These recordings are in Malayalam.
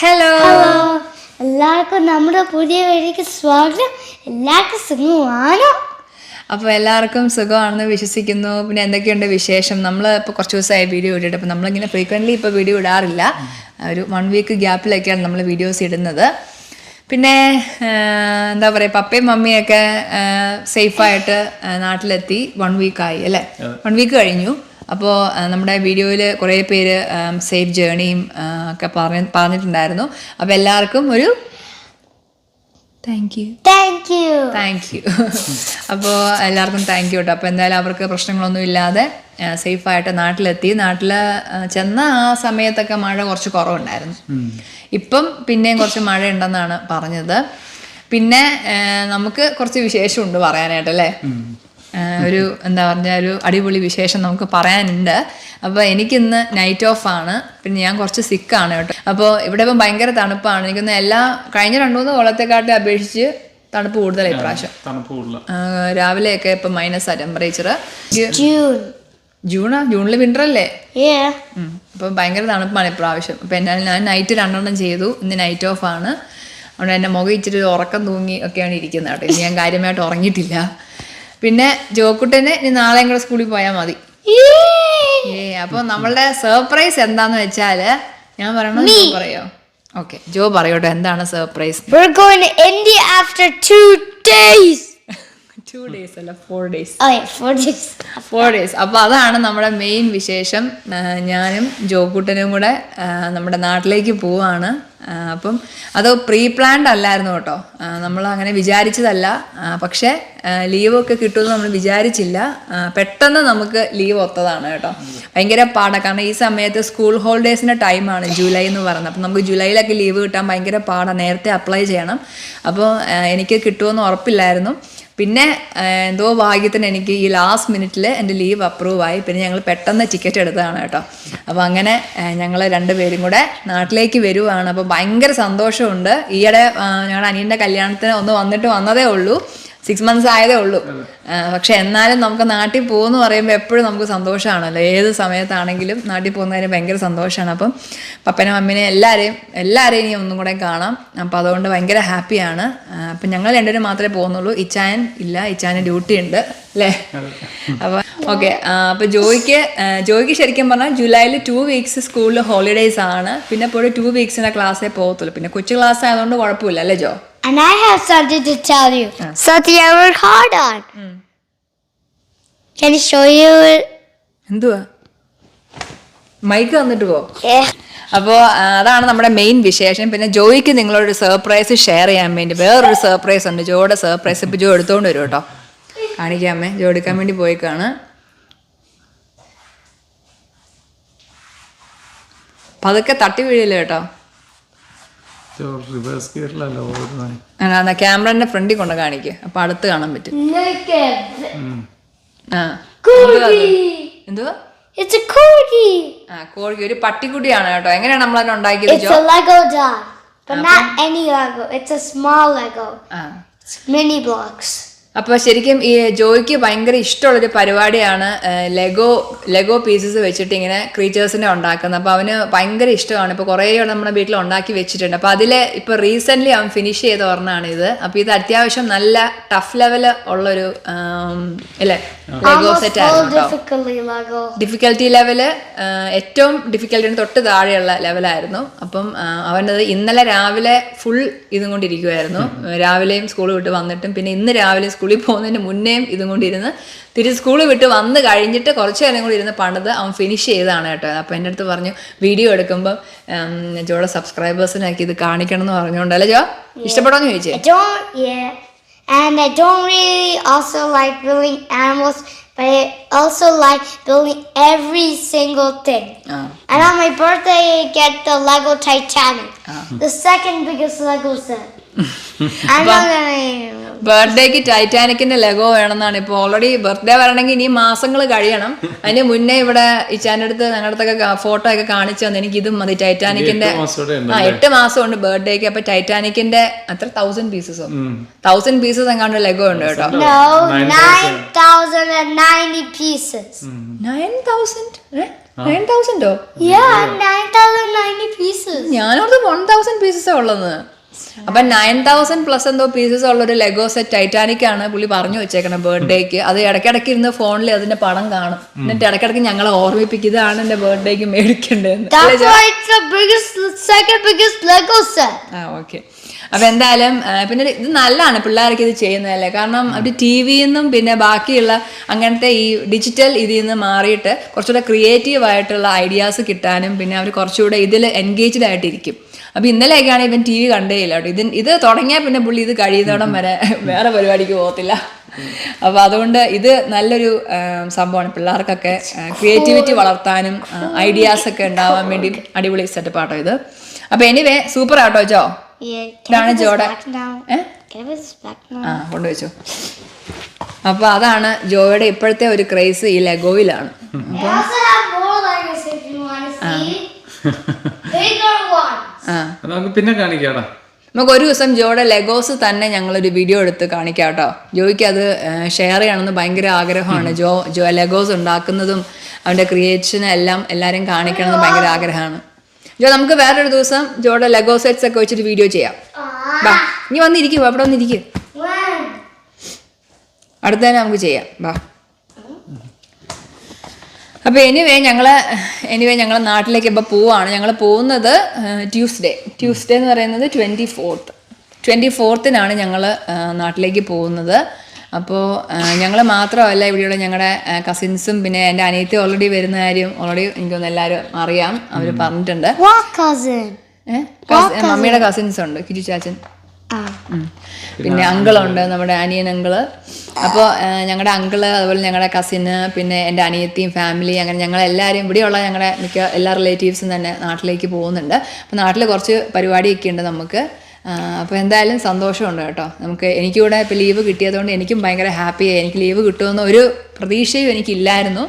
ഹലോ ഹലോ എല്ലാവർക്കും നമ്മുടെ പുതിയ വഴിക്ക് സ്വാഗതം. എല്ലാവർക്കും സുഖമാണോ? അപ്പോൾ എല്ലാവർക്കും സുഖമാണെന്ന് വിശ്വസിക്കുന്നു. പിന്നെ എന്തൊക്കെയുണ്ട് വിശേഷം? നമ്മൾ ഇപ്പോൾ കുറച്ച് ദിവസമായി വീഡിയോ ഇട്ടിട്ട് അപ്പോൾ നമ്മളിങ്ങനെ ഫ്രീക്വന്റ്ലി ഇപ്പോൾ വീഡിയോ ഇടാറില്ല. ഒരു വൺ വീക്ക് ഗ്യാപ്പിലൊക്കെയാണ് നമ്മൾ വീഡിയോസ് ഇടുന്നത്. പിന്നെ എന്താ പറയുക പപ്പയും മമ്മിയൊക്കെ സേഫായിട്ട് നാട്ടിലെത്തി. വൺ വീക്കായി അല്ലേ? വൺ വീക്ക് കഴിഞ്ഞു. അപ്പോൾ നമ്മുടെ വീഡിയോയിൽ കുറേ പേര് സേഫ് ജേണിയും ഒക്കെ പറഞ്ഞ പറഞ്ഞിട്ടുണ്ടായിരുന്നു. അപ്പോൾ എല്ലാവർക്കും ഒരു thank you thank you thank you അപ്പോൾ എല്ലാവർക്കും താങ്ക് യു കേട്ടോ അപ്പോൾ എന്തായാലും അവർക്ക് പ്രശ്നങ്ങളൊന്നും ഇല്ലാതെ സേഫായിട്ട് നാട്ടിലെത്തി. നാട്ടിൽ ചെന്ന ആ സമയത്തൊക്കെ മഴ കുറച്ച് കുറവുണ്ടായിരുന്നു. ഇപ്പം പിന്നെയും കുറച്ച് മഴ ഉണ്ടെന്നാണ് പറഞ്ഞത്. പിന്നെ നമുക്ക് കുറച്ച് വിശേഷമുണ്ട് പറയാനായിട്ട് അല്ലേ ഒരു എന്താ പറഞ്ഞ ഒരു അടിപൊളി വിശേഷം നമുക്ക് പറയാനുണ്ട്. അപ്പോൾ എനിക്കിന്ന് നൈറ്റ് ഓഫ് ആണ്. പിന്നെ ഞാൻ കുറച്ച് സിക്കാണ് കേട്ടോ. അപ്പോൾ ഇവിടെ ഇപ്പം ഭയങ്കര തണുപ്പാണ്. എനിക്കൊന്ന് എല്ലാ കഴിഞ്ഞ രണ്ടു മൂന്ന് കൊള്ളത്തെക്കാട്ടി അപേക്ഷിച്ച് തണുപ്പ് കൂടുതലാണ് ഇപ്രാവശ്യം. തണുപ്പ് കൂടുതല. ആ, രാവിലെയൊക്കെ ഇപ്പം മൈനസ് ആ ടെമ്പറേച്ചർ ജൂൺ ജൂണാ? ജൂണിൽ വിന്റർ അല്ലേ അപ്പം ഭയങ്കര തണുപ്പാണ് ഇപ്രാവശ്യം. അപ്പം എന്നാൽ ഞാൻ നൈറ്റ് രണ്ടെണ്ണം ചെയ്തു. ഇന്ന് നൈറ്റ് ഓഫ് ആണ്. അതുകൊണ്ട് എന്റെ മുഖം ഇച്ചിരി ഉറക്കം തൂങ്ങി ഒക്കെയാണ് ഇരിക്കുന്നത് കേട്ടോ. ഇനി ഞാൻ കാര്യമായിട്ട് ഉറങ്ങിയിട്ടില്ല. പിന്നെ ജോക്കുട്ടനെ ഇനി നാളെയും കൂടെ സ്കൂളിൽ പോയാൽ മതി. ഏ? അപ്പൊ നമ്മളുടെ സർപ്രൈസ് എന്താന്ന് വെച്ചാൽ ഞാൻ പറയണോ പറയോ? ഓക്കെ ജോ പറയോട്ടോ എന്താണ് surprise we're going to two days അല്ല four days yeah four days. Four days അപ്പോൾ അതാണ് നമ്മുടെ മെയിൻ വിശേഷം. ഞാനും ജോക്കൂട്ടനും കൂടെ നമ്മുടെ നാട്ടിലേക്ക് പോവാണ്. അപ്പം അത് പ്രീ പ്ലാൻഡ് അല്ലായിരുന്നു കേട്ടോ. നമ്മൾ അങ്ങനെ വിചാരിച്ചതല്ല. പക്ഷേ ലീവൊക്കെ കിട്ടുമെന്ന് നമ്മൾ വിചാരിച്ചില്ല. പെട്ടെന്ന് നമുക്ക് ലീവ് ഒത്തതാണ് കേട്ടോ. ഭയങ്കര പാടാണ് കാരണം ഈ സമയത്ത് സ്കൂൾ ഹോളിഡേയ്സിന്റെ ടൈമാണ് ജൂലൈ എന്ന് പറയുന്നത്. അപ്പം നമുക്ക് ജൂലൈയിലൊക്കെ ലീവ് കിട്ടാൻ ഭയങ്കര പാടാണ് നേരത്തെ അപ്ലൈ ചെയ്യണം. അപ്പോൾ എനിക്ക് കിട്ടുമെന്ന് ഉറപ്പില്ലായിരുന്നു. പിന്നെ എന്തോ ഭാഗ്യത്തിന് എനിക്ക് ഈ ലാസ്റ്റ് മിനിറ്റിൽ എന്റെ ലീവ് അപ്രൂവ് ആയി. പിന്നെ ഞങ്ങൾ പെട്ടെന്ന് ടിക്കറ്റ് എടുത്തതാണ് കേട്ടോ. അപ്പോൾ അങ്ങനെ ഞങ്ങൾ രണ്ടുപേരും കൂടെ നാട്ടിലേക്ക് വരുവാണ്. അപ്പോൾ ഭയങ്കര സന്തോഷമുണ്ട്. ഈയിടെ ഞങ്ങളുടെ അനിയന്റെ കല്യാണത്തിന് ഒന്ന് വന്നിട്ട് വന്നതേ ഉള്ളൂ. സിക്സ് മന്ത്സ് ആയതേ ഉള്ളൂ. പക്ഷെ എന്നാലും നമുക്ക് നാട്ടിൽ പോകുമെന്ന് പറയുമ്പോൾ എപ്പോഴും നമുക്ക് സന്തോഷമാണല്ലോ. ഏത് സമയത്താണെങ്കിലും നാട്ടിൽ പോകുന്ന കാര്യം ഭയങ്കര സന്തോഷമാണ്. അപ്പം പപ്പനെ അമ്മേനെ എല്ലാവരെയും എല്ലാവരെയും ഇനി ഒന്നും കൂടെ കാണാം. അപ്പോൾ അതുകൊണ്ട് ഭയങ്കര ഹാപ്പിയാണ്. അപ്പം ഞങ്ങൾ രണ്ടുപേരും മാത്രമേ പോകുന്നുള്ളൂ. ഇച്ചായൻ ഇല്ല ഇച്ചായന് ഡ്യൂട്ടി ഉണ്ട് അല്ലേ? അപ്പോൾ ഓക്കെ. അപ്പോൾ ജോയിക്ക് ജോയിക്ക് ശരിക്കും പറഞ്ഞാൽ ജൂലൈയിൽ ടു വീക്സ് സ്കൂളിൽ ഹോളിഡേയ്സ് ആണ്. പിന്നെ പോലും ടു വീക്സിന്റെ ക്ലാസ്സേ പോകത്തുള്ളൂ. പിന്നെ കൊച്ചു ക്ലാസ് ആയതുകൊണ്ട് കുഴപ്പമില്ല അല്ലേ Jo? And I have something to tell you. Something I worked hard on. Mm. can I show you it? എന്തുവാ? മൈക്ക് വന്നിട്ട് പോ. Yeah. അപ്പോൾ അതാണ് നമ്മുടെ മെയിൻ വിശേഷം. പിന്നെ ജോയിക്ക് നിങ്ങളൊരു സർപ്രൈസ് ഷെയർ ചെയ്യാൻ വേണ്ടി വേറൊരു സർപ്രൈസ് ഉണ്ട്. ജോയുടെ സർപ്രൈസ് ഇപ്പോൾ ജോ എടുത്തുകൊണ്ട് വരും കേട്ടോ. കാണിക്കാമേ ജോ എടുക്കാൻ വേണ്ടി പോയിക്കാണ്. പതുക്കെ തട്ടി വീഴില്ല കേട്ടോ. റിവേഴ്സ് ഗിയറിലല്ല ഓടുന്നത്? എന്നാ ക്യാമറന്റെ ഫ്രണ്ടിൽ കൊണ്ട് കാണിക്കുക അപ്പൊ അടുത്ത് കാണാൻ പറ്റും. എന്തുവാ കോഴി. ഒരു പട്ടിക്കുട്ടിയാണ് കേട്ടോ. എങ്ങനെയാണ് നമ്മളതിനെ ഉണ്ടാക്കിയത് It's Joe? Lego but not any Lego. It's a small Lego. Ah. It's mini blocks. അപ്പോൾ ശരിക്കും ഈ ജോയ്ക്ക് ഭയങ്കര ഇഷ്ടമുള്ളൊരു പരിപാടിയാണ് ലെഗോ ലെഗോ പീസസ് വെച്ചിട്ട് ഇങ്ങനെ ക്രീച്ചേഴ്സിനെ ഉണ്ടാക്കുന്നത്. അപ്പോൾ അവന് ഭയങ്കര ഇഷ്ടമാണ്. ഇപ്പോൾ കുറേ നമ്മുടെ വീട്ടിൽ ഉണ്ടാക്കി വെച്ചിട്ടുണ്ട്. അപ്പോൾ അതിൽ ഇപ്പോൾ റീസെന്റ്ലി അവൻ ഫിനിഷ് ചെയ്ത ഒരെണ്ണമാണ് ഇത് അപ്പോൾ ഇത് അത്യാവശ്യം നല്ല ടഫ് ലെവൽ ഉള്ളൊരു അല്ലേ? ലെഗോ സെറ്റ് ആയിരുന്നു ഡിഫിക്കൽറ്റി ലെവൽ ഏറ്റവും ഡിഫിക്കൽട്ടിന് തൊട്ട് താഴെയുള്ള ലെവലായിരുന്നു അപ്പം അവനത് ഇന്നലെ രാവിലെ ഫുൾ ഇതും കൊണ്ടിരിക്കുമായിരുന്നു രാവിലെയും സ്കൂൾ വിട്ട് വന്നിട്ടും പിന്നെ ഇന്ന് രാവിലെ സ്കൂളിൽ പോകുന്നതിന് മുന്നേയും ഇതും കൊണ്ടിരുന്ന് തിരിച്ച് സ്കൂളിൽ വിട്ട് വന്ന് കഴിഞ്ഞിട്ട് കുറച്ച് നേരം കൂടി ഇരുന്ന് പണിത് അവൻ ഫിനിഷ് ചെയ്താണ് കേട്ടോ. അപ്പം എന്റെ അടുത്ത് പറഞ്ഞു വീഡിയോ എടുക്കുമ്പോൾ ജോയുടെ സബ്സ്ക്രൈബേഴ്സിനാക്കി ഇത് കാണിക്കണം എന്ന് പറഞ്ഞുകൊണ്ടല്ലേ ജോ? ഇഷ്ടപ്പെടാന്ന് ചോദിച്ചേ. And I don't really also like building animals, but I also like building every single thing. ആ And on my birthday, I get the Lego Titanic, ah. the second biggest Lego set. ബർത്ത്ഡേക്ക് ടൈറ്റാനിക്കിന്റെ ലെഗോ വേണമെന്നാണ്. ഇപ്പൊ ഓൾറെഡി ബർത്ത്ഡേ വരണമെങ്കിൽ ഇനി മാസങ്ങൾ കഴിയണം. അതിന് മുന്നേ ഇവിടെ ഇച്ചാന്റെ അടുത്ത് ഞങ്ങളുടെ അടുത്തൊക്കെ ഫോട്ടോ ഒക്കെ കാണിച്ചു തന്നെ. എനിക്ക് ഇതും മതി. ടൈറ്റാനിക്കിന്റെ എട്ട് മാസം കൂടെ ആ എട്ട് മാസം ഉണ്ട് ബർത്ത്ഡേക്ക് അപ്പൊ ടൈറ്റാനിക്കിന്റെ അത്ര തൗസൻഡ് പീസസോ തൗസൻഡ് പീസസ് എങ്ങാണ്ട് ലഗോ ഉണ്ട് കേട്ടോ. No, 9,090 pieces. Nine thousand nine തൗസൻഡോ Yeah, 9,090 pieces. ഞാനോർത്ത് വൺ തൗസൻഡ് പീസസ് ഉള്ളത്. അപ്പൊ നയൻ തൗസൻഡ് പ്ലസ് എന്തോ പീസസ് ഉള്ള ഒരു ലെഗോ സെറ്റ് ടൈറ്റാനിക് ആണ് പുള്ളി പറഞ്ഞു വെച്ചേക്കണം ബർത്ത്ഡേക്ക് അത് ഇടയ്ക്കിടയ്ക്ക് ഇരുന്ന് ഫോണിൽ അതിന്റെ പടം കാണും. എന്നിട്ട് ഇടയ്ക്കിടയ്ക്ക് ഞങ്ങളെ ഓർമ്മിപ്പിക്കും ഇതാണ് എന്റെ ബർത്ത്ഡേക്ക് മേടിക്കേണ്ടത് ആ ഓക്കെ അപ്പൊ എന്തായാലും പിന്നെ ഇത് നല്ലതാണ് പിള്ളേർക്ക് ഇത് ചെയ്യുന്നതല്ലേ. കാരണം അവർ ടി നിന്നും പിന്നെ ബാക്കിയുള്ള അങ്ങനത്തെ ഈ ഡിജിറ്റൽ ഇതിൽ നിന്ന് മാറിയിട്ട് കുറച്ചുകൂടെ ക്രിയേറ്റീവ് ആയിട്ടുള്ള ഐഡിയാസ് കിട്ടാനും പിന്നെ അവർ കുറച്ചുകൂടെ ഇതിൽ എൻഗേജ്ഡ് ആയിട്ടിരിക്കും. അപ്പൊ ഇന്നലെയൊക്കെയാണ് ഇവൻ ടി വി കണ്ടേയില്ല കേട്ടോ. ഇത് ഇത് തുടങ്ങിയാൽ പിന്നെ പുള്ളി ഇത് കഴിയുന്നോടം വരെ വേറെ പരിപാടിക്ക് പോകത്തില്ല. അപ്പൊ അതുകൊണ്ട് ഇത് നല്ലൊരു സംഭവമാണ്. പിള്ളേർക്കൊക്കെ ക്രിയേറ്റിവിറ്റി വളർത്താനും ഐഡിയാസ് ഒക്കെ ഉണ്ടാവാൻ വേണ്ടി അടിപൊളി സെറ്റപ്പ് ആട്ടോ ഇത്. അപ്പൊ എനിവേ സൂപ്പർ ആട്ടോ ജോ. ഇതാണ് now? ആ കൊണ്ടുവച്ചു. അപ്പൊ അതാണ് ജോയുടെ ഇപ്പോഴത്തെ ഒരു ക്രേസ് ഈ ലെഗോയിലാണ്. Also നമുക്ക് പിന്നെ കാണിക്കാടാ. നമുക്ക് ഒരു ദിവസം ജോയുടെ ലെഗോസ് തന്നെ ഞങ്ങളൊരു വീഡിയോ എടുത്ത് കാണിക്കാം കേട്ടോ ജോയ്ക്ക് അത് ഷെയർ ചെയ്യണമെന്ന് ഭയങ്കര ആഗ്രഹമാണ്. ജോ ജോ ലെഗോസ് ഉണ്ടാക്കുന്നതും അവന്റെ ക്രിയേഷൻ എല്ലാം എല്ലാവരും കാണിക്കണമെന്ന് ഭയങ്കര ആഗ്രഹമാണ്. ജോ നമുക്ക് വേറൊരു ദിവസം ജോയുടെ ലെഗോ സെറ്റ്സ് ഒക്കെ വെച്ചിട്ട് വീഡിയോ ചെയ്യാം. ബാ ഇനി വന്നിരിക്കും അവിടെ വന്നിരിക്കും? അടുത്ത തന്നെ നമുക്ക് ചെയ്യാം. ബാ. അപ്പോൾ എനിവേ ഞങ്ങൾ എനിവേ ഞങ്ങൾ നാട്ടിലേക്ക് ഇപ്പോൾ പോവാണ്. ഞങ്ങൾ പോകുന്നത് ട്യൂസ്ഡേ ട്യൂസ്ഡേ എന്ന് പറയുന്നത് ട്വന്റി ഫോർത്ത് ട്വന്റി ഫോർത്തിനാണ് ഞങ്ങൾ നാട്ടിലേക്ക് പോകുന്നത്. അപ്പോൾ ഞങ്ങൾ മാത്രമല്ല ഇവിടെയുള്ള ഞങ്ങളുടെ കസിൻസും പിന്നെ എന്റെ അനിയത്തി ഓൾറെഡി വരുന്ന കാര്യം ഓൾറെഡി എനിക്കൊന്ന് എല്ലാവരും അറിയാം. അവർ പറഞ്ഞിട്ടുണ്ട്. മമ്മിയുടെ കസിൻസ് ഉണ്ട്. കിരി ചാച്ചൻ. പിന്നെ അങ്കിളുണ്ട് നമ്മുടെ അനിയൻ അങ്കിൾ. അപ്പോൾ ഞങ്ങളുടെ അങ്കിൾ അതുപോലെ ഞങ്ങളുടെ കസിന് പിന്നെ എന്റെ അനിയത്തിയും ഫാമിലി അങ്ങനെ ഞങ്ങളെല്ലാവരും ഇവിടെയുള്ള ഞങ്ങളുടെ മിക്ക എല്ലാ റിലേറ്റീവ്സും തന്നെ നാട്ടിലേക്ക് പോകുന്നുണ്ട്. അപ്പോൾ നാട്ടിൽ കുറച്ച് പരിപാടിയൊക്കെ ഉണ്ട് നമുക്ക്. അപ്പോൾ എന്തായാലും സന്തോഷമുണ്ട് കേട്ടോ. നമുക്ക് എനിക്കിവിടെ ഇപ്പോൾ ലീവ് കിട്ടിയതുകൊണ്ട് എനിക്കും ഭയങ്കര ഹാപ്പിയായി എനിക്ക് ലീവ് കിട്ടുമെന്ന് ഒരു പ്രതീക്ഷയും എനിക്കില്ലായിരുന്നു.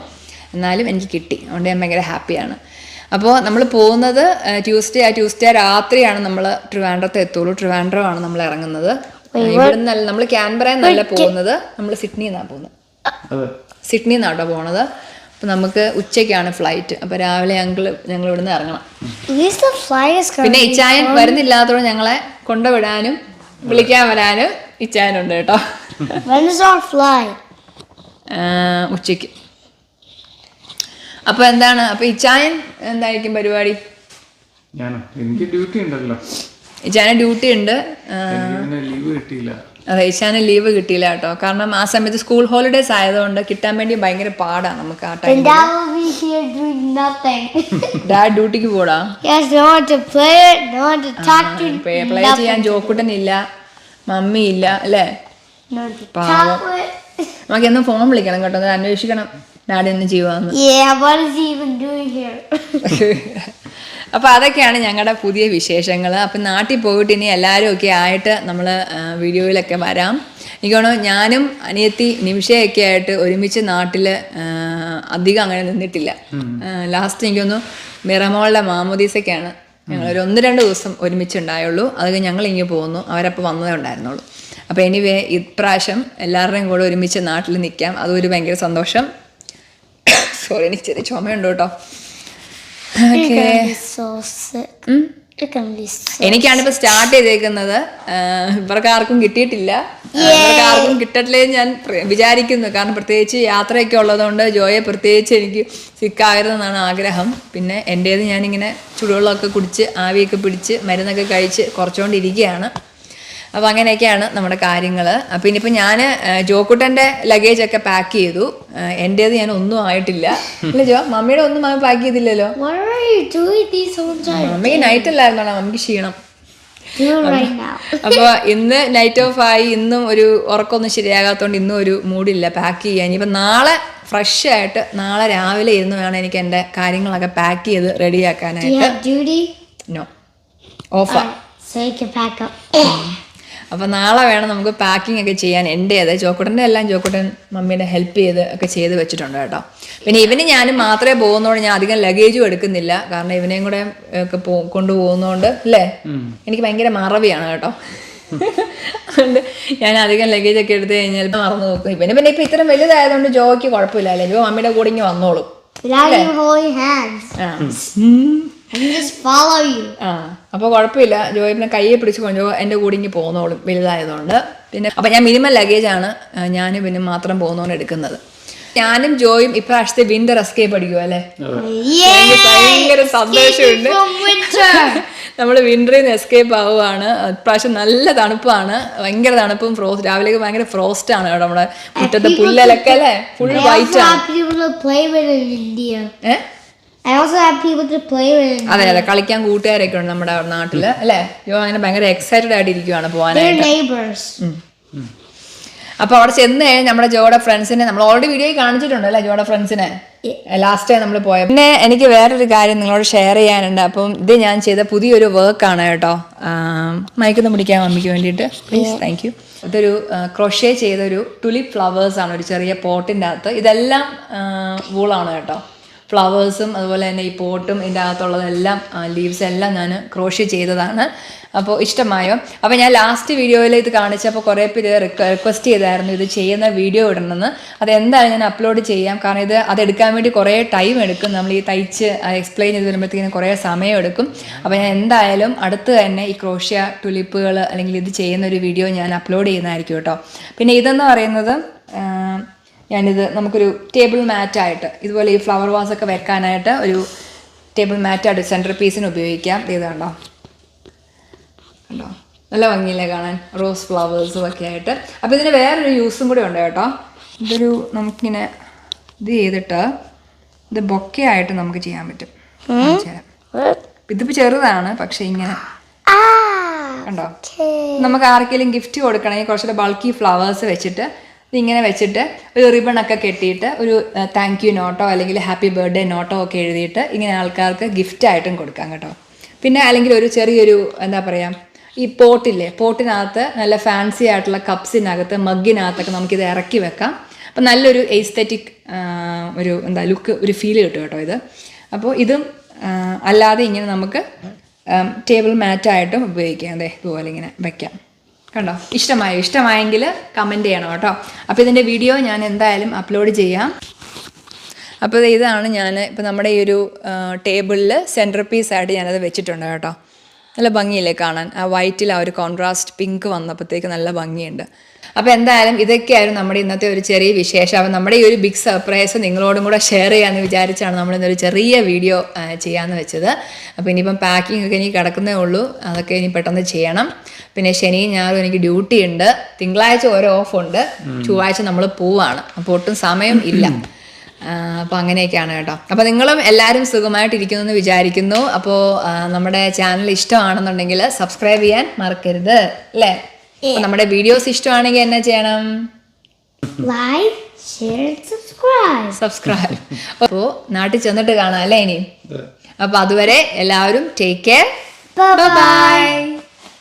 എന്നാലും എനിക്ക് കിട്ടി. അതുകൊണ്ട് ഞാൻ ഭയങ്കര ഹാപ്പിയാണ് അപ്പോൾ നമ്മൾ പോകുന്നത് ട്യൂസ്ഡേ ആ ട്യൂസ്ഡേ രാത്രിയാണ് നമ്മൾ ട്രിവാൻഡ്രത്ത് എത്തുള്ളൂ. ട്രിവാൻഡ്രം ആണ് നമ്മൾ ഇറങ്ങുന്നത് ഇവിടുന്നല്ല നമ്മൾ ക്യാൻബറയിൽ നിന്നല്ല പോകുന്നത്. നമ്മൾ സിഡ്നി നിന്നാണ് പോകുന്നത് സിഡ്നി നിന്നാട്ടോ പോണത്. അപ്പോൾ നമുക്ക് ഉച്ചയ്ക്കാണ് ഫ്ലൈറ്റ്. അപ്പോൾ രാവിലെ ഞങ്ങൾ ഞങ്ങൾ ഇവിടുന്ന് ഇറങ്ങണം. പിന്നെ ഇച്ചായൻ വരുന്നില്ലാത്തതുകൊണ്ട് ഞങ്ങളെ കൊണ്ടുവിടാനും വിളിക്കാൻ വരാനും ഇച്ചായനുണ്ട് കേട്ടോ. When is our flight? ആ, ഉച്ചയ്ക്ക്. അപ്പോൾ എന്താണ്? അപ്പോൾ ഇച്ചായൻ എന്തായിരിക്കും പരിപാടി? ഞാനോ. എനിക്ക് ഡ്യൂട്ടി ഉണ്ടല്ലോ. ഡ്യൂട്ടി ഉണ്ട്. എനിക്ക് ലീവ് കിട്ടിയില്ല. അതെ ഇച്ചാന് ലീവ് കിട്ടിയില്ല കേട്ടോ. കാരണം ആ സമയത്ത് സ്കൂൾ ഹോളിഡേസ് ആയതുകൊണ്ട് കിട്ടാൻ വേണ്ടി ഭയങ്കര പാടാണ് നമുക്ക് ആ ടൈം. ഡാഡ് ഡ്യൂട്ടിക്ക് പോടാ. പ്ലേ ചെയ്യാൻ ജോക്കുട്ടൻ ഇല്ല മമ്മി ഇല്ല അല്ലേ. നമുക്ക് എന്നും ഫോൺ വിളിക്കണം കേട്ടോ അന്വേഷിക്കണം. ഡാഡി ജീവാണ് ചെയ്യുവാന്ന് Yeah, what is he even doing here? അപ്പൊ അതൊക്കെയാണ് ഞങ്ങളുടെ പുതിയ വിശേഷങ്ങൾ അപ്പൊ നാട്ടിൽ പോയിട്ട് ഇനി എല്ലാവരും ഒക്കെ ആയിട്ട് നമ്മൾ വീഡിയോയിലൊക്കെ വരാം. എനിക്ക് തോന്നുന്നു ഞാനും അനിയത്തി നിമിഷയൊക്കെ ആയിട്ട് ഒരുമിച്ച് നാട്ടിൽ അധികം അങ്ങനെ നിന്നിട്ടില്ല. ലാസ്റ്റ് എനിക്കൊന്നു മിറമോളുടെ മാമോദീസൊക്കെയാണ് ഞങ്ങൾ ഒരു ഒന്ന് രണ്ട് ദിവസം ഒരുമിച്ച് ഉണ്ടായുള്ളൂ അതൊക്കെ ഞങ്ങൾ ഇങ്ങനെ പോകുന്നു അവരപ്പോൾ വന്നതേ ഉണ്ടായിരുന്നുള്ളൂ. അപ്പോൾ എനിവേ ഇപ്രാവശ്യം എല്ലാവരുടെയും കൂടെ ഒരുമിച്ച് നാട്ടിൽ നിൽക്കാം. അതൊരു ഭയങ്കര സന്തോഷം. സോറി എനിക്ക് ചെറിയ ചുമയുണ്ട് കേട്ടോ. എനിക്കാണിപ്പോ okay gonna be so sick. ഉം. You're gonna be so എനിക്കാണ് ഇപ്പൊ സ്റ്റാർട്ട് ചെയ്തേക്കുന്നത്. ഇവർക്ക് ആർക്കും കിട്ടിയിട്ടില്ല. ഇവർക്ക് ആർക്കും കിട്ടട്ടില്ലേ ഞാൻ വിചാരിക്കുന്നു. കാരണം പ്രത്യേകിച്ച് യാത്രയൊക്കെ ഉള്ളതുകൊണ്ട് ജോയെ പ്രത്യേകിച്ച് എനിക്ക് സിക്കാകരുതെന്നാണ് ആഗ്രഹം. പിന്നെ എന്റേത് ഞാനിങ്ങനെ ചുടുവെള്ളമൊക്കെ കുടിച്ച് ആവിയൊക്കെ പിടിച്ച് മരുന്നൊക്കെ കഴിച്ച് കുറച്ചുകൊണ്ടിരിക്കുകയാണ് അപ്പോൾ അങ്ങനെയൊക്കെയാണ് നമ്മുടെ കാര്യങ്ങൾ അപ്പോൾ ഇനിയിപ്പോൾ ഞാൻ ജോക്കുട്ടന്റെ ലഗേജ് ഒക്കെ പാക്ക് ചെയ്തു. എന്റേത് ഞാൻ ഒന്നും ആയിട്ടില്ല. അല്ല ജോ മമ്മിയുടെ ഒന്നും മമ്മി പാക്ക് ചെയ്തില്ലല്ലോ? മമ്മി നൈറ്റ് അല്ലായിരുന്നോ? മമ്മിക്ക് ക്ഷീണം. Do it right now. അപ്പൊ ഇന്ന് നൈറ്റ് ഓഫ് ആയി. ഇന്നും ഒരു ഉറക്കമൊന്നും ശരിയാകാത്തോണ്ട് ഇന്നും ഒരു മൂഡില്ല പാക്ക് ചെയ്യാൻ ഇനിയിപ്പോൾ നാളെ ഫ്രഷ് ആയിട്ട് നാളെ രാവിലെ ഇരുന്ന് വേണം എനിക്ക് എന്റെ കാര്യങ്ങളൊക്കെ പാക്ക് ചെയ്ത് റെഡിയാക്കാനായിട്ട്? നോ ഓഫാ So you can pack up. അപ്പോൾ നാളെ വേണം നമുക്ക് പാക്കിംഗ് ഒക്കെ ചെയ്യാൻ. എന്റെ എന്റേത് ചോക്കുട്ടന്റെ എല്ലാം ചോക്കുട്ടൻ മമ്മീനെ ഹെൽപ്പ് ചെയ്ത് ഒക്കെ ചെയ്ത് വെച്ചിട്ടുണ്ട് കേട്ടോ. പിന്നെ ഇവന് ഞാൻ മാത്രമേ പോകുന്നതുകൊണ്ട് ഞാൻ അധികം ലഗേജും എടുക്കുന്നില്ല. കാരണം ഇവനെയും കൂടെ ഒക്കെ കൊണ്ടുപോകുന്നതുകൊണ്ട് അല്ലേ? എനിക്ക് ഭയങ്കര മറവിയാണ് കേട്ടോ. അതുകൊണ്ട് ഞാൻ അധികം ലഗേജ് ഒക്കെ എടുത്തു കഴിഞ്ഞാൽ മറന്നു നോക്കും. ഇവന് പിന്നെ ഇപ്പം ഇത്രയും വലുതായതുകൊണ്ട് ജോയ്ക്ക് കുഴപ്പമില്ല അല്ലേ? ജോ മമ്മിയുടെ കൂടെ ഇങ്ങനെ വന്നോളും. ആ. I just follow you. ആ അപ്പോൾ കുഴപ്പമില്ല. ജോയിപ്പിനെ കയ്യെ പിടിച്ച് കൊണ്ട് എന്റെ കൂടെ ഇങ്ങ് പോകുന്നോളും വലുതായതുകൊണ്ട്. പിന്നെ അപ്പം ഞാൻ മിനിമം ലഗേജാണ് ഞാനും പിന്നെ മാത്രം പോകുന്നോണ്ട് എടുക്കുന്നത്. ഞാനും ജോയും ഇപ്രാവശ്യത്തെ വിന്റർ എസ്കേപ്പ് അടിക്കുമോ അല്ലേ! ഭയങ്കര സന്തോഷമുണ്ട്. നമ്മൾ വിന്ററിൽ നിന്ന് എസ്കേപ്പ് ആവുകയാണ് ഇപ്രാവശ്യം നല്ല തണുപ്പാണ്. ഭയങ്കര തണുപ്പും ഫ്രോസ്റ്റ് രാവിലെ ഭയങ്കര ഫ്രോസ്റ്റ് ആണ് നമ്മുടെ മുറ്റത്തെ പുല്ലലൊക്കെ അല്ലേ? ഫുൾ വൈറ്റ് ആണ്. അതെ അതെ. കളിക്കാൻ കൂട്ടുകാരൊക്കെ ഉണ്ട് നമ്മുടെ നാട്ടിൽ അല്ലെ? യോ അങ്ങനെ ഭയങ്കര എക്സൈറ്റഡ് ആയിട്ട് ഇരിക്കുവാണ് പോവാനായിട്ട്. അപ്പൊ അവിടെ ചെന്ന് കഴിഞ്ഞാൽ നമ്മുടെ ജോയുടെ ഫ്രണ്ട്സിനെ നമ്മൾ ഓൾറെഡി വീഡിയോ കാണിച്ചിട്ടുണ്ട് അല്ലെ ജോയുടെ ഫ്രണ്ട്സിനെ ലാസ്റ്റ് ടൈം നമ്മൾ പോയത് പിന്നെ എനിക്ക് വേറൊരു കാര്യം നിങ്ങളോട് ഷെയർ ചെയ്യാനുണ്ട്. അപ്പം ഇത് ഞാൻ ചെയ്ത പുതിയൊരു വർക്കാണ് കേട്ടോ. മയക്കൊന്ന് പിടിക്കാൻ അമ്മയ്ക്ക് വേണ്ടിയിട്ട്. പ്ലീസ് താങ്ക് യു ഇതൊരു ക്രൊഷേ ചെയ്തൊരു ടുലിപ് ഫ്ലവേഴ്സ് ആണ് ഒരു ചെറിയ പോട്ടിന്റെ അകത്ത്. ഇതെല്ലാം വൂളാണ് കേട്ടോ. ഫ്ലവേഴ്സും അതുപോലെ തന്നെ ഈ പോട്ടും ഇതിന്റെ അകത്തുള്ളതെല്ലാം ലീവ്സ് എല്ലാം ഞാൻ ക്രോഷ്യ ചെയ്തതാണ്. അപ്പോൾ ഇഷ്ടമായോ? അപ്പോൾ ഞാൻ ലാസ്റ്റ് വീഡിയോയിൽ ഇത് കാണിച്ചപ്പോൾ കുറേ പേര് റിക്വസ്റ്റ് ചെയ്തായിരുന്നു ഇത് ചെയ്യുന്ന വീഡിയോ ഇടണമെന്ന്. അത് എന്തായാലും ഞാൻ അപ്ലോഡ് ചെയ്യാം. കാരണം ഇത് അതെടുക്കാൻ വേണ്ടി കുറേ ടൈം എടുക്കും. നമ്മൾ ഈ തയ്ച്ച് എക്സ്പ്ലെയിൻ ചെയ്ത് വരുമ്പോഴത്തേക്കിനും കുറേ സമയം എടുക്കും. അപ്പോൾ ഞാൻ എന്തായാലും അടുത്ത് തന്നെ ഈ ക്രോഷ്യ ടുലിപ്പുകൾ അല്ലെങ്കിൽ ഇത് ചെയ്യുന്ന ഒരു വീഡിയോ ഞാൻ അപ്ലോഡ് ചെയ്യുന്നതായിരിക്കും കേട്ടോ. പിന്നെ ഇതെന്ന് പറയുന്നത് ഞാനിത് നമുക്കൊരു ടേബിൾ മാറ്റായിട്ട് ഇതുപോലെ ഈ ഫ്ലവർ വാസ് ഒക്കെ വെക്കാനായിട്ട് ഒരു ടേബിൾ മാറ്റായിട്ട് സെന്റർ പീസിന് ഉപയോഗിക്കാം. ഇത് കണ്ടോ? കണ്ടോ? നല്ല ഭംഗിയില്ലേ കാണാൻ? റോസ് ഫ്ലവേഴ്സും ഒക്കെ ആയിട്ട്. അപ്പോൾ ഇതിന് വേറൊരു യൂസും കൂടെ ഉണ്ട് കേട്ടോ. ഇതൊരു നമുക്കിങ്ങനെ ഇത് ചെയ്തിട്ട് ഇത് ബൊക്കെ ആയിട്ട് നമുക്ക് ചെയ്യാൻ പറ്റും. ഇതിപ്പോൾ ചെറുതാണ് പക്ഷേ ഇങ്ങനെ. കണ്ടോ? നമുക്ക് ആർക്കെങ്കിലും ഗിഫ്റ്റ് കൊടുക്കണമെങ്കിൽ കുറച്ചുകൂടെ ബൾക്കി ഫ്ലവേഴ്സ് വെച്ചിട്ട് ഇതിങ്ങനെ വെച്ചിട്ട് ഒരു റിബണൊക്കെ കെട്ടിയിട്ട് ഒരു താങ്ക് യു നോട്ടോ അല്ലെങ്കിൽ ഹാപ്പി ബർത്ത്ഡേ നോട്ടോ ഒക്കെ എഴുതിയിട്ട് ഇങ്ങനെ ആൾക്കാർക്ക് ഗിഫ്റ്റ് ആയിട്ടും കൊടുക്കാം കേട്ടോ. പിന്നെ അല്ലെങ്കിൽ ഒരു ചെറിയൊരു എന്താ പറയുക ഈ പോട്ടില്ലേ പോട്ടിനകത്ത് നല്ല ഫാൻസി ആയിട്ടുള്ള കപ്സിനകത്ത് മഗ്ഗിനകത്തൊക്കെ നമുക്കിത് ഇറക്കി വെക്കാം. അപ്പം നല്ലൊരു എസ്തെറ്റിക് ഒരു എന്താ ലുക്ക് ഒരു ഫീൽ കിട്ടും കേട്ടോ ഇത്. അപ്പോൾ ഇതും അല്ലാതെ ഇങ്ങനെ നമുക്ക് ടേബിൾ മാറ്റായിട്ടും ഉപയോഗിക്കാം. അതെ ഇതുപോലെ ഇങ്ങനെ വെക്കാം. കണ്ടോ? ഇഷ്ടമായോ ഇഷ്ടമായെങ്കിൽ കമന്റ് ചെയ്യണം കേട്ടോ. അപ്പോൾ ഇതിന്റെ വീഡിയോ ഞാൻ എന്തായാലും അപ്ലോഡ് ചെയ്യാം. അപ്പോൾ ഇതാണ് ഞാൻ ഇപ്പോൾ നമ്മുടെ ഈ ഒരു ടേബിളിൽ സെന്റർ പീസായിട്ട് ഞാനത് വെച്ചിട്ടുണ്ട് കേട്ടോ. നല്ല ഭംഗിയില്ലേ കാണാൻ? ആ വൈറ്റിൽ ആ ഒരു കോൺട്രാസ്റ്റ് പിങ്ക് വന്നപ്പോഴത്തേക്ക് നല്ല ഭംഗിയുണ്ട്. അപ്പോൾ എന്തായാലും ഇതൊക്കെയായിരുന്നു നമ്മുടെ ഇന്നത്തെ ഒരു ചെറിയ വിശേഷം. അപ്പം നമ്മുടെ ഈ ഒരു ബിഗ് സർപ്രൈസ് നിങ്ങളോടും കൂടെ ഷെയർ ചെയ്യാമെന്ന് വിചാരിച്ചാണ് നമ്മൾ ഇന്നൊരു ചെറിയ വീഡിയോ ചെയ്യാമെന്ന് വെച്ചത്. അപ്പോൾ ഇനിയിപ്പം പാക്കിംഗ് ഒക്കെ ഇനി കിടക്കുന്നേ ഉള്ളൂ. അതൊക്കെ ഇനി പെട്ടെന്ന് ചെയ്യണം. പിന്നെ ശനിയും ഞായറും എനിക്ക് ഡ്യൂട്ടി ഉണ്ട്. തിങ്കളാഴ്ച ഓരോ ഓഫ് ഉണ്ട്. ചൊവ്വാഴ്ച നമ്മൾ പോവാണ്. അപ്പോൾ ഒട്ടും സമയം ഇല്ല. അപ്പോൾ അങ്ങനെയൊക്കെയാണ് കേട്ടോ. അപ്പോൾ നിങ്ങളും എല്ലാവരും സുഖമായിട്ടിരിക്കുന്നു എന്ന് വിചാരിക്കുന്നു അപ്പോൾ നമ്മുടെ ചാനൽ ഇഷ്ടമാണെന്നുണ്ടെങ്കിൽ സബ്സ്ക്രൈബ് ചെയ്യാൻ മറക്കരുത്. അല്ലേ? നമ്മുടെ വീഡിയോസ് ഇഷ്ടമാണെങ്കിൽ എന്നാ ചെയ്യണം? ലൈക്ക് ഷെയർ സബ്സ്ക്രൈബ് സബ്സ്ക്രൈബ് അപ്പോൾ നാട്ടിൽ ചെന്നിട്ട് കാണാം അല്ലേ ഇനി? അപ്പൊ അതുവരെ എല്ലാവരും ടേക്ക് കെയർ. ബൈ